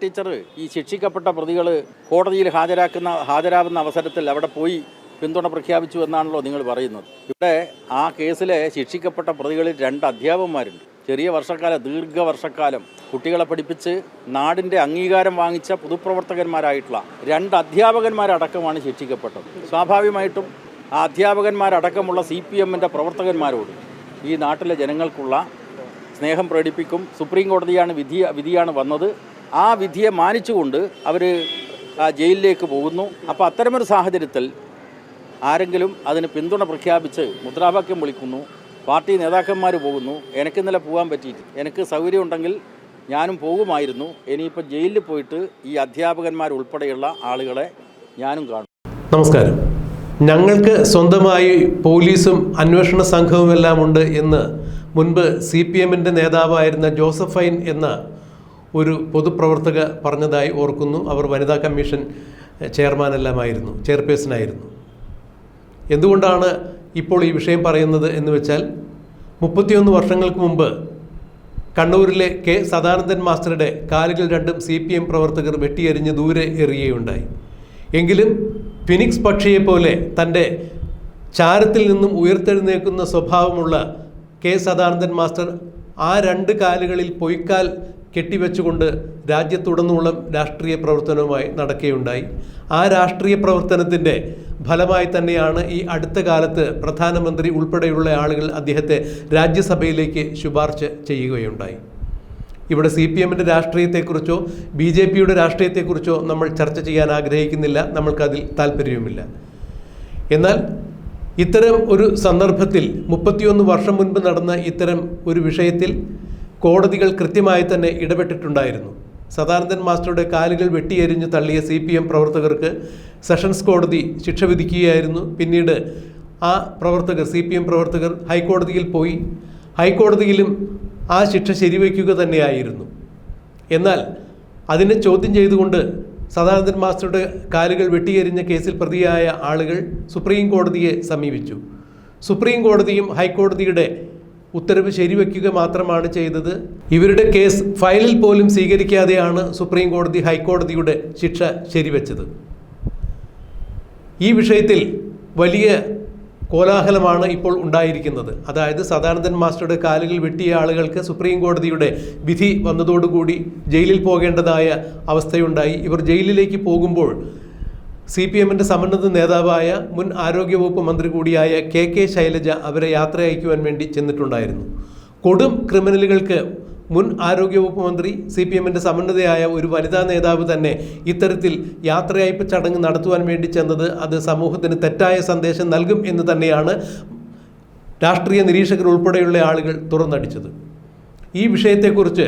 Teacher ഈ ശിക്ഷിക്കപ്പെട്ട പ്രതികൾ കോടതിയിൽ ഹാജരാക്കുന്ന ഹാജരാകുന്ന അവസരത്തിൽ അവിടെ പോയി പിന്തുണ പ്രഖ്യാപിച്ചു എന്നാണല്ലോ നിങ്ങൾ പറയുന്നത്. ഇവിടെ ആ കേസിലെ ശിക്ഷിക്കപ്പെട്ട പ്രതികളിൽ രണ്ട് അധ്യാപകന്മാരുണ്ട്. ചെറിയ വർഷക്കാലം ദീർഘവർഷക്കാലം കുട്ടികളെ പഠിപ്പിച്ച് നാടിന്റെ അംഗീകാരം വാങ്ങിച്ച പൊതുപ്രവർത്തകന്മാരായിട്ടുള്ള രണ്ട് അധ്യാപകന്മാരടക്കമാണ് ശിക്ഷിക്കപ്പെട്ടത്. സ്വാഭാവികമായിട്ടും ആ അധ്യാപകന്മാരടക്കമുള്ള സി പി എമ്മിന്റെ പ്രവർത്തകന്മാരോട് ഈ നാട്ടിലെ ജനങ്ങൾക്കുള്ള സ്നേഹം പ്രകടിപ്പിക്കും. സുപ്രീം കോടതിയാണ് വിധി വിധിയാണ് വന്നത്. ആ വിധിയെ മാനിച്ചുകൊണ്ട് അവർ ആ ജയിലിലേക്ക് പോകുന്നു. അപ്പോൾ അത്തരമൊരു സാഹചര്യത്തിൽ ആരെങ്കിലും അതിന് പിന്തുണ പ്രഖ്യാപിച്ച് മുദ്രാവാക്യം വിളിക്കുന്നു. പാർട്ടി നേതാക്കന്മാർ പോകുന്നു. എനിക്ക് ഇന്നലെ പോകാൻ പറ്റിയിട്ട്. എനിക്ക് സൗകര്യമുണ്ടെങ്കിൽ ഞാനും പോകുമായിരുന്നു. ഇനിയിപ്പോൾ ജയിലിൽ പോയിട്ട് ഈ അധ്യാപകന്മാരുൾപ്പെടെയുള്ള ആളുകളെ ഞാനും കാണും. നമസ്കാരം. ഞങ്ങൾക്ക് സ്വന്തമായി പോലീസും അന്വേഷണ സംഘവുമെല്ലാം ഉണ്ട് എന്ന് മുൻപ് സി പി എമ്മിന്റെ നേതാവായിരുന്ന ജോസഫൈൻ എന്ന ഒരു പൊതുപ്രവർത്തക പറഞ്ഞതായി ഓർക്കുന്നു. അവർ വനിതാ കമ്മീഷൻ ചെയർമാനെല്ലാമായിരുന്നു ചെയർപേഴ്സണായിരുന്നു. എന്തുകൊണ്ടാണ് ഇപ്പോൾ ഈ വിഷയം പറയുന്നത് എന്ന് വെച്ചാൽ മുപ്പത്തിയൊന്ന് വർഷങ്ങൾക്ക് മുമ്പ് കണ്ണൂരിലെ കെ സദാനന്ദൻ മാസ്റ്ററുടെ കാലുകൾ രണ്ടും സി പി എം പ്രവർത്തകർ വെട്ടിയെറിഞ്ഞ് ദൂരെ എറിയുകയുണ്ടായി. എങ്കിലും ഫിനിക്സ് പക്ഷിയെപ്പോലെ തന്റെ ചാരത്തിൽ നിന്നും ഉയർത്തെഴുന്നേക്കുന്ന സ്വഭാവമുള്ള കെ സദാനന്ദൻ മാസ്റ്റർ ആ രണ്ട് കാലുകളിൽ പൊയ്ക്കാൽ കെട്ടിവെച്ചുകൊണ്ട് രാജ്യത്തുടനീളം രാഷ്ട്രീയ പ്രവർത്തനവുമായി നടക്കുകയുണ്ടായി. ആ രാഷ്ട്രീയ പ്രവർത്തനത്തിന്റെ ഫലമായി തന്നെയാണ് ഈ അടുത്ത കാലത്ത് പ്രധാനമന്ത്രി ഉൾപ്പെടെയുള്ള ആളുകൾ അദ്ദേഹത്തെ രാജ്യസഭയിലേക്ക് ശുപാർശ ചെയ്യുകയുണ്ടായി. ഇവിടെ സി പി എമ്മിന്റെ രാഷ്ട്രീയത്തെക്കുറിച്ചോ ബി ജെ പിയുടെ രാഷ്ട്രീയത്തെക്കുറിച്ചോ നമ്മൾ ചർച്ച ചെയ്യാൻ ആഗ്രഹിക്കുന്നില്ല നമ്മൾക്കതിൽ താല്പര്യവുമില്ല എന്നാൽ ഇത്തരം ഒരു സന്ദർഭത്തിൽ മുപ്പത്തിയൊന്ന് വർഷം മുൻപ് നടന്ന ഇത്തരം ഒരു വിഷയത്തിൽ കോടതികൾ കൃത്യമായി തന്നെ ഇടപെട്ടിട്ടുണ്ടായിരുന്നു. സദാനന്ദൻ മാസ്റ്ററുടെ കാലുകൾ വെട്ടിയെരിഞ്ഞു തള്ളിയ സി പി എം പ്രവർത്തകർക്ക് സെഷൻസ് കോടതി ശിക്ഷ വിധിക്കുകയായിരുന്നു. പിന്നീട് ആ പ്രവർത്തകർ സി പി എം പ്രവർത്തകർ ഹൈക്കോടതിയിൽ പോയി. ഹൈക്കോടതിയിലും ആ ശിക്ഷ ശരിവയ്ക്കുക തന്നെയായിരുന്നു. എന്നാൽ അതിനെ ചോദ്യം ചെയ്തുകൊണ്ട് സദാനന്ദൻ മാസ്റ്ററുടെ കാലുകൾ വെട്ടിയെറിഞ്ഞ കേസിൽ പ്രതിയായ ആളുകൾ സുപ്രീം കോടതിയെ സമീപിച്ചു. സുപ്രീം കോടതിയും ഹൈക്കോടതിയുടെ ഉത്തരവ് ശരിവെക്കുക മാത്രമാണ് ചെയ്തത്. ഇവരുടെ കേസ് ഫയലിൽ പോലും സ്വീകരിക്കാതെയാണ് സുപ്രീം കോടതി ഹൈക്കോടതിയുടെ ശിക്ഷ ശരിവെച്ചത്. ഈ വിഷയത്തിൽ വലിയ കോലാഹലമാണ് ഇപ്പോൾ ഉണ്ടായിരിക്കുന്നത്. അതായത് സദാനന്ദൻ മാസ്റ്ററുടെ കാലുകൾ വെട്ടിയ ആളുകൾക്ക് സുപ്രീം കോടതിയുടെ വിധി വന്നതോടുകൂടി ജയിലിൽ പോകേണ്ടതായ അവസ്ഥയുണ്ടായി. ഇവർ ജയിലിലേക്ക് പോകുമ്പോൾ സി പി എമ്മിന്റെ സമന്നത നേതാവായ മുൻ ആരോഗ്യവകുപ്പ് മന്ത്രി കൂടിയായ കെ കെ ശൈലജ അവരെ യാത്ര അയക്കുവാൻ വേണ്ടി ചെന്നിട്ടുണ്ടായിരുന്നു. കൊടും ക്രിമിനലുകൾക്ക് മുൻ ആരോഗ്യവകുപ്പ് മന്ത്രി സി പി എമ്മിന്റെ സമന്നതയായ ഒരു വനിതാ നേതാവ് തന്നെ ഇത്തരത്തിൽ യാത്രയയപ്പ് ചടങ്ങ് നടത്തുവാൻ വേണ്ടി ചെന്നത് അത് സമൂഹത്തിന് തെറ്റായ സന്ദേശം നൽകും എന്ന് തന്നെയാണ് രാഷ്ട്രീയ നിരീക്ഷകർ ഉൾപ്പെടെയുള്ള ആളുകൾ തുറന്നടിച്ചത്. ഈ വിഷയത്തെക്കുറിച്ച്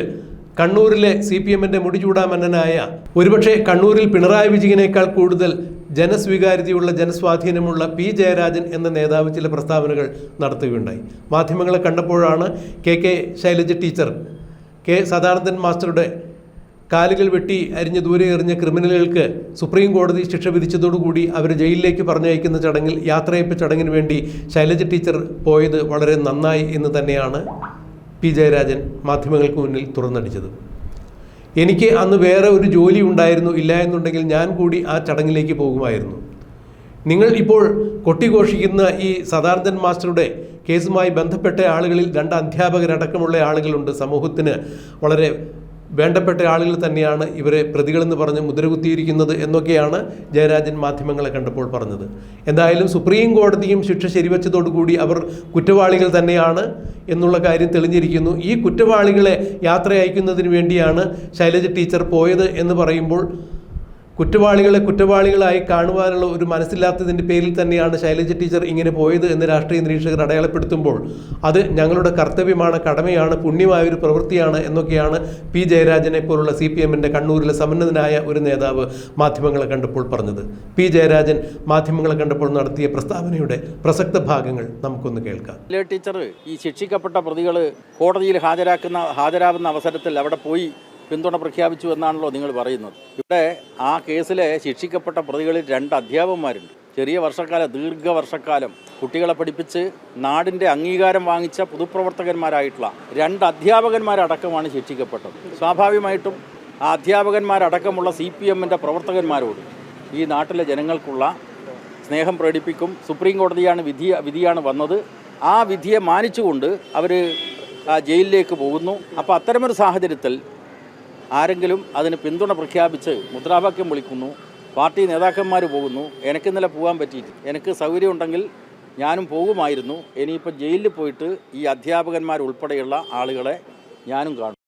കണ്ണൂരിലെ സി പി എമ്മിന്റെ മുടിചൂടാമന്നനായ ഒരുപക്ഷെ കണ്ണൂരിൽ പിണറായി വിജയനേക്കാൾ കൂടുതൽ ജനസ്വീകാര്യതയുള്ള ജനസ്വാധീനമുള്ള പി. ജയരാജൻ എന്ന നേതാവ് ചില പ്രസ്താവനകൾ നടത്തുകയുണ്ടായി. മാധ്യമങ്ങളെ കണ്ടപ്പോഴാണ് K. K. Shailaja teacher K. Sadanandan മാസ്റ്ററുടെ കാലുകൾ വെട്ടി അരിഞ്ഞ് ദൂരെ എറിഞ്ഞ ക്രിമിനലുകൾക്ക് സുപ്രീം കോടതി ശിക്ഷ വിധിച്ചതോടുകൂടി അവർ ജയിലിലേക്ക് പറഞ്ഞയക്കുന്ന ചടങ്ങിൽ യാത്രയപ്പ് ചടങ്ങിന് വേണ്ടി ശൈലജ ടീച്ചർ പോയത് വളരെ നന്നായി എന്ന് തന്നെയാണ് പി. ജയരാജൻ മാധ്യമങ്ങൾക്ക് മുന്നിൽ തുറന്നടിച്ചത്. എനിക്ക് അന്ന് വേറെ ഒരു ജോലി ഉണ്ടായിരുന്നു ഇല്ല എന്നുണ്ടെങ്കിൽ ഞാൻ കൂടി ആ ചടങ്ങിലേക്ക് പോകുമായിരുന്നു. നിങ്ങൾ ഇപ്പോൾ കൊട്ടിഘോഷിക്കുന്ന ഈ സദാർജൻ മാസ്റ്ററുടെ കേസുമായി ബന്ധപ്പെട്ട ആളുകളിൽ രണ്ട് അധ്യാപകരടക്കമുള്ള ആളുകളുണ്ട്. സമൂഹത്തിന് വളരെ വേണ്ടപ്പെട്ട ആളുകൾ തന്നെയാണ് ഇവരെ പ്രതികളെന്ന് പറഞ്ഞ് മുദ്രകുത്തിയിരിക്കുന്നത് എന്നൊക്കെയാണ് ജയരാജൻ മാധ്യമങ്ങളെ കണ്ടപ്പോൾ പറഞ്ഞത്. എന്തായാലും സുപ്രീം കോടതിയും ശിക്ഷ ശരിവച്ചതോടുകൂടി അവർ കുറ്റവാളികൾ തന്നെയാണ് എന്നുള്ള കാര്യം തെളിഞ്ഞിരിക്കുന്നു. ഈ കുറ്റവാളികളെ യാത്ര അയക്കുന്നതിന് വേണ്ടിയാണ് ശൈലജ ടീച്ചർ പോയത് എന്ന് പറയുമ്പോൾ കുറ്റവാളികളെ കുറ്റവാളികളായി കാണുവാനുള്ള ഒരു മനസ്സില്ലാത്തതിന്റെ പേരിൽ തന്നെയാണ് ശൈലജ ടീച്ചർ ഇങ്ങനെ പോയത് എന്ന് രാഷ്ട്രീയ നിരീക്ഷകർ അടയാളപ്പെടുത്തുമ്പോൾ. അത് ഞങ്ങളുടെ കർത്തവ്യമാണ് കടമയാണ് പുണ്യമായ ഒരു പ്രവൃത്തിയാണ് എന്നൊക്കെയാണ് പി ജയരാജനെ പോലുള്ള സി പി എമ്മിന്റെ കണ്ണൂരിലെ സമന്നതനായ ഒരു നേതാവ് മാധ്യമങ്ങളെ കണ്ടപ്പോൾ പറഞ്ഞത്. പി ജയരാജൻ മാധ്യമങ്ങളെ കണ്ടപ്പോൾ നടത്തിയ പ്രസ്താവനയുടെ പ്രസക്ത ഭാഗങ്ങൾ നമുക്കൊന്ന് കേൾക്കാം. ടീച്ചർ ഈ ശിക്ഷിക്കപ്പെട്ട പ്രതികൾ കോടതിയിൽ ഹാജരാക്കുന്ന ഹാജരാകുന്ന അവസരത്തിൽ അവിടെ പോയി പിന്തുണ പ്രഖ്യാപിച്ചു എന്നാണല്ലോ നിങ്ങൾ പറയുന്നത്. ഇവിടെ ആ കേസിലെ ശിക്ഷിക്കപ്പെട്ട പ്രതികളിൽ രണ്ട് അധ്യാപകന്മാരുണ്ട്. ചെറിയ വർഷക്കാലം ദീർഘവർഷക്കാലം കുട്ടികളെ പഠിപ്പിച്ച് നാടിന്റെ അംഗീകാരം വാങ്ങിച്ച പൊതുപ്രവർത്തകന്മാരായിട്ടുള്ള രണ്ട് അധ്യാപകന്മാരടക്കമാണ് ശിക്ഷിക്കപ്പെട്ടത്. സ്വാഭാവികമായിട്ടും ആ അധ്യാപകന്മാരടക്കമുള്ള സി പി എമ്മിന്റെ പ്രവർത്തകന്മാരോട് ഈ നാട്ടിലെ ജനങ്ങൾക്കുള്ള സ്നേഹം പ്രകടിപ്പിക്കും. സുപ്രീം കോടതിയാണ് വിധി വിധിയാണ് വന്നത്. ആ വിധിയെ മാനിച്ചുകൊണ്ട് അവർ ജയിലിലേക്ക് പോകുന്നു. അപ്പോൾ അത്തരമൊരു സാഹചര്യത്തിൽ ആരെങ്കിലും അതിന് പിന്തുണ പ്രഖ്യാപിച്ച് മുദ്രാവാക്യം വിളിക്കുന്നു പാർട്ടി നേതാക്കന്മാർ പോകുന്നു എനിക്ക് ഇന്നലെ പോകാൻ പറ്റിയിട്ട് എനിക്ക് സൗകര്യമുണ്ടെങ്കിൽ ഞാനും പോകുമായിരുന്നു. ഇനിയിപ്പോൾ ജയിലിൽ പോയിട്ട് ഈ അധ്യാപകന്മാരുൾപ്പെടെയുള്ള ആളുകളെ ഞാനും കാണും.